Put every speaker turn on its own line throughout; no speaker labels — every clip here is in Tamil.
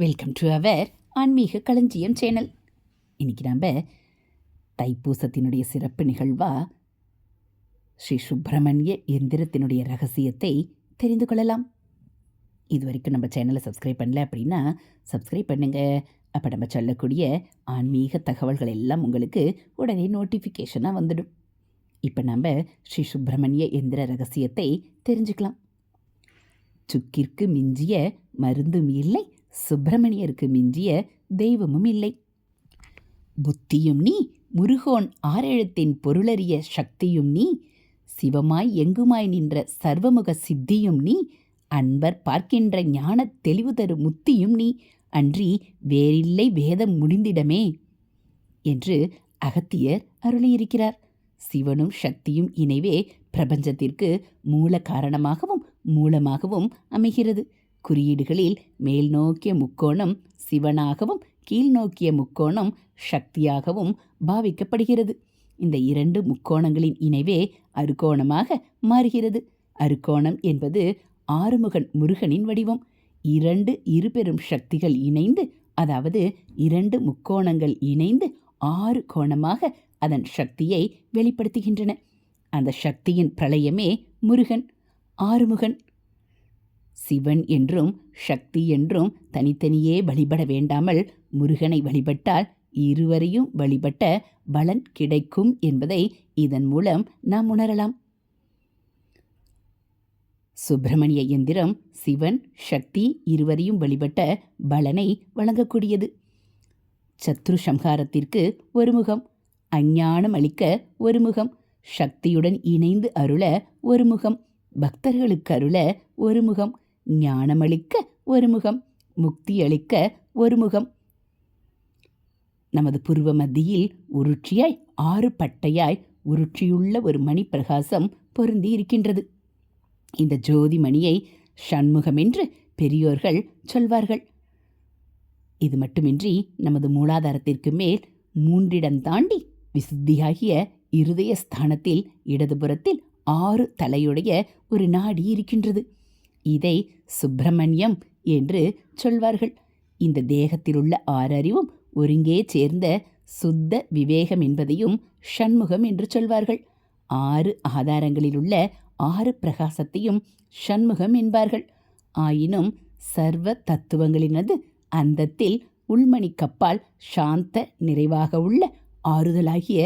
வெல்கம் டு அவர் ஆன்மீக களஞ்சியம் சேனல் இன்னைக்கு நம்ம தைப்பூசத்தினுடைய சிறப்பு நிகழ்வா ஸ்ரீ சுப்பிரமணிய எந்திரத்தினுடைய ரகசியத்தை தெரிந்து கொள்ளலாம். இது வரைக்கும் நம்ம சேனலை சப்ஸ்கிரைப் பண்ணல அப்படின்னா சப்ஸ்கிரைப் பண்ணுங்க. அப்போ நம்ம சொல்லக்கூடிய ஆன்மீக தகவல்கள் எல்லாம் உங்களுக்கு உடனே நோட்டிஃபிகேஷனாக வந்துடும். இப்போ நம்ம ஸ்ரீ சுப்பிரமணிய எந்திர ரகசியத்தை தெரிஞ்சுக்கலாம். சுக்கிற்கு மிஞ்சிய மருந்தும் இல்லை சுப்பிரமணியருக்கு மிஞ்சிய தெய்வமும் இல்லை. புத்தியும் நீ முருகோன் ஆரெழுத்தின் பொருளறிய சக்தியும் நீ சிவமாய் எங்குமாய் நின்ற சர்வமுக சித்தியும் நீ அன்பர் பார்க்கின்ற ஞானத் தெளிவு தரும் முத்தியும் நீ அன்றி வேறில்லை வேதம் முடிந்திடமே என்று அகத்தியர் அருளியிருக்கிறார். சிவனும் சக்தியும் இணைவே பிரபஞ்சத்திற்கு மூல காரணமாகவும் மூலமாகவும் அமைகிறது. குறியீடுகளில் மேல் நோக்கிய முக்கோணம் சிவனாகவும் கீழ்நோக்கிய முக்கோணம் சக்தியாகவும் பாவிக்கப்படுகிறது. இந்த இரண்டு முக்கோணங்களின் இணைவே அருக்கோணமாக மாறுகிறது. அருக்கோணம் என்பது ஆறுமுகன் முருகனின் வடிவம். இரண்டு இருபெரும் சக்திகள் இணைந்து அதாவது இரண்டு முக்கோணங்கள் இணைந்து ஆறு கோணமாக அதன் சக்தியை வெளிப்படுத்துகின்றன. அந்த சக்தியின் பிரளயமே முருகன் ஆறுமுகன். சிவன் என்றும் சக்தி என்றும் தனித்தனியே வழிபட வேண்டாமல் முருகனை வழிபட்டால் இருவரையும் வழிபட்ட பலன் கிடைக்கும் என்பதை இதன் மூலம் நாம் உணரலாம். சுப்பிரமணிய எந்திரம் சிவன் சக்தி இருவரையும் வழிபட்ட பலனை வழங்கக்கூடியது. சத்ரு சம்ஹாரத்திற்கு ஒரு முகம் அஞ்ஞானம் அளிக்க ஒரு முகம் சக்தியுடன் இணைந்து அருள ஒரு முகம் பக்தர்களுக்கு அருள ஒரு முகம் ஞானமளிக்க ஒரு முகம் முக்தி அளிக்க ஒரு முகம் நமது புருவ மத்தியில் உருட்சியாய் ஆறு பட்டையாய் உருட்சியுள்ள ஒரு மணி பிரகாசம் பொருந்தி இருக்கின்றது இந்த ஜோதி மணியை ஷண்முகம் என்று பெரியோர்கள் சொல்வார்கள். இது மட்டுமின்றி நமது மூலாதாரத்திற்கு மேல் மூன்றிடம் தாண்டி விசுத்தியாகிய இருதய ஸ்தானத்தில் இடதுபுறத்தில் ஆறு தலையுடைய ஒரு நாடி இருக்கின்றது. இதை சுப்பிரமணியம் என்று சொல்வார்கள். இந்த தேகத்திலுள்ள ஆறறிவும் ஒருங்கே சேர்ந்த சுத்த விவேகம் என்பதையும் ஷண்முகம் என்று சொல்வார்கள். ஆறு ஆதாரங்களிலுள்ள ஆறு பிரகாசத்தையும் ஷண்முகம் என்பார்கள். ஆயினும் சர்வ தத்துவங்களினது அந்தத்தில் உள்மணி கப்பால் சாந்த நிறைவாக உள்ள ஆறுதலாகிய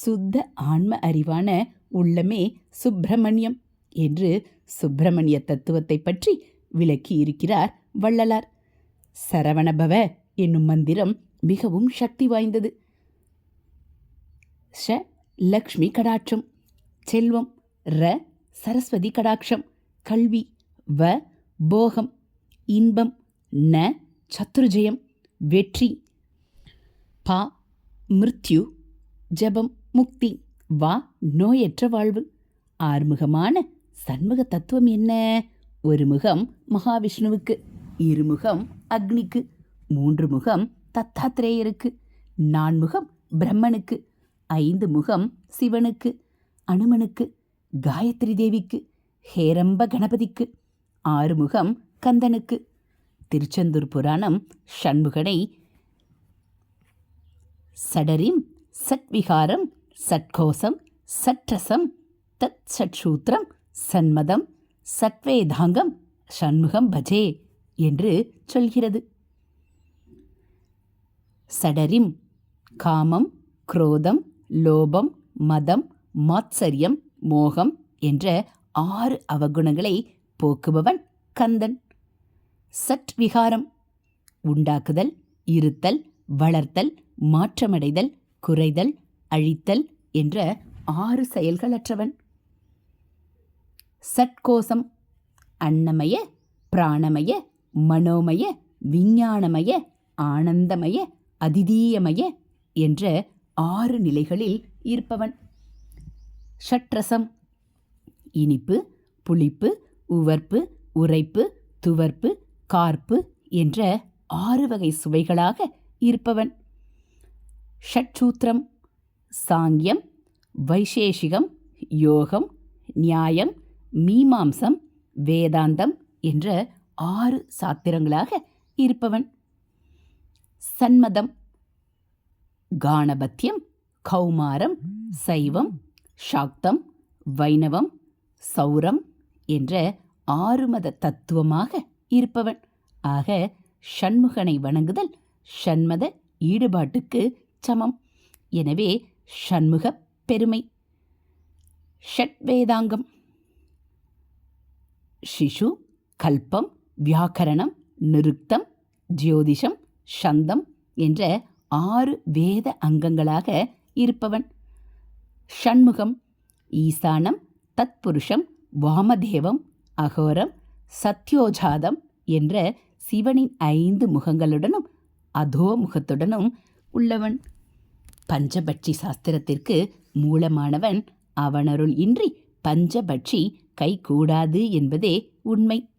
சுத்த ஆன்ம அறிவான உள்ளமே சுப்பிரமணியம் என்று சுப்பிரமணிய தத்துவத்தை பற்றி விளக்கி இருக்கிறார் வள்ளலார். சரவணபவ என்னும் மந்திரம் மிகவும் சக்தி வாய்ந்தது. ஷ லக்ஷ்மி கடாட்சம். செல்வம். ர. சரஸ்வதி கடாட்சம். கல்வி. வ. போகம். இன்பம். ந. சத்ருஜயம். வெற்றி. பா. மிருத்யு. ஜபம். முக்தி. வா. நோயற்ற வாழ்வு. ஆறுமுகமான சண்முக தத்துவம் என்ன? ஒரு முகம் மகாவிஷ்ணுவுக்கு இருமுகம் அக்னிக்கு மூன்று முகம் தத்தாத்திரேயருக்கு நான்முகம் பிரம்மனுக்கு ஐந்து முகம் சிவனுக்கு அனுமனுக்கு காயத்ரி தேவிக்கு ஹேரம்ப கணபதிக்கு ஆறுமுகம் கந்தனுக்கு. திருச்செந்தூர் புராணம் ஷண்முகனை சடரிம் சட்விகாரம் சட்கோசம் சற்றசம் தத் சட்சூத்திரம் சன்மதம் சத்வேதாங்கம் ஷண்முகம் பஜே என்று சொல்கிறது. சடரிம் காமம் குரோதம் லோபம் மதம் மாத்சரியம் மோகம் என்ற ஆறு அவகுணங்களை போக்குபவன் கந்தன். சட் விகாரம் உண்டாக்குதல் இருத்தல் வளர்த்தல் மாற்றமடைதல் குறைதல் அழித்தல் என்ற ஆறு செயல்களற்றவன். சட்கோசம் அன்னமய பிராணமய மனோமய விஞ்ஞானமய ஆனந்தமய அதிதீயமய என்ற ஆறு நிலைகளில் இருப்பவன். ஷட்ரசம் இனிப்பு புளிப்பு உவர்ப்பு உரைப்பு துவர்ப்பு கார்ப்பு என்ற ஆறு வகை சுவைகளாக இருப்பவன். ஷட்சூத்திரம் சாங்கியம் வைசேஷிகம் யோகம் நியாயம் மீமாம்சம் வேதாந்தம் என்ற ஆறு சாத்திரங்களாக இருப்பவன். சன்மதம் காணபத்தியம் கௌமாரம் சைவம் சாக்தம் வைணவம் சௌரம் என்ற ஆறுமத தத்துவமாக இருப்பவன். ஆக ஷண்முகனை வணங்குதல் ஷண்மத ஈடுபாட்டுக்கு சமம். எனவே ஷண்முகப் பெருமை. ஷட்வேதாங்கம் சிசு கல்பம் வியாக்கரணம் நிருக்தம் ஜோதிஷம் சந்தம் என்ற ஆறு வேத அங்கங்களாக இருப்பவன் ஷண்முகம் ஈசானம் தத்புருஷம் வாமதேவம் அகோரம் சத்யோஜாதம் என்ற சிவனின் ஐந்து முகங்களுடனும் அதோ முகத்துடனும் உள்ளவன் பஞ்சபட்சி சாஸ்திரத்திற்கு மூலமானவன் அவனருள் இன்றி பஞ்சபட்சி கைகூடாது என்பதே உண்மை.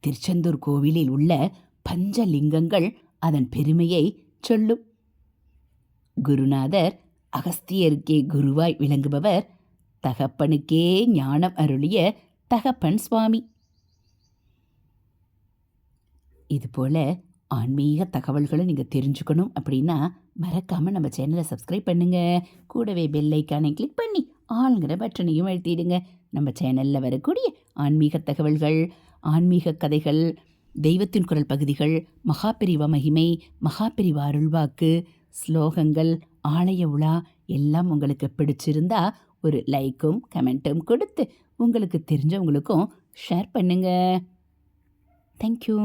திருச்செந்தூர் கோவிலில் உள்ள பஞ்சலிங்கங்கள் அதன் பெருமையை சொல்லும். குருநாதர் அகஸ்தியருக்கே குருவாய் விளங்குபவர். தகப்பனுக்கே ஞானம் அருளிய தகப்பன் சுவாமி. இதுபோல் ஆன்மீக தகவல்களை நீங்கள் தெரிஞ்சுக்கணும் அப்படின்னா மறக்காமல் நம்ம சேனலை சப்ஸ்கிரைப் பண்ணுங்கள் கூடவே பெல் ஐக்கானை கிளிக் பண்ணி ஆளுங்கிற பட்டனையும் எழுத்திடுங்க. நம்ம சேனலில் வரக்கூடிய ஆன்மீக தகவல்கள் ஆன்மீக கதைகள் தெய்வத்தின் குரல் பகுதிகள் மகாபிரிவ மகிமை மகாபிரிவ அருள்வாக்கு ஸ்லோகங்கள் ஆலய உலா எல்லாம் உங்களுக்கு பிடிச்சிருந்தா ஒரு லைக்கும் கமெண்ட்டும் கொடுத்து உங்களுக்கு தெரிஞ்சவங்களுக்கும் ஷேர் பண்ணுங்கள் தேங்க்யூ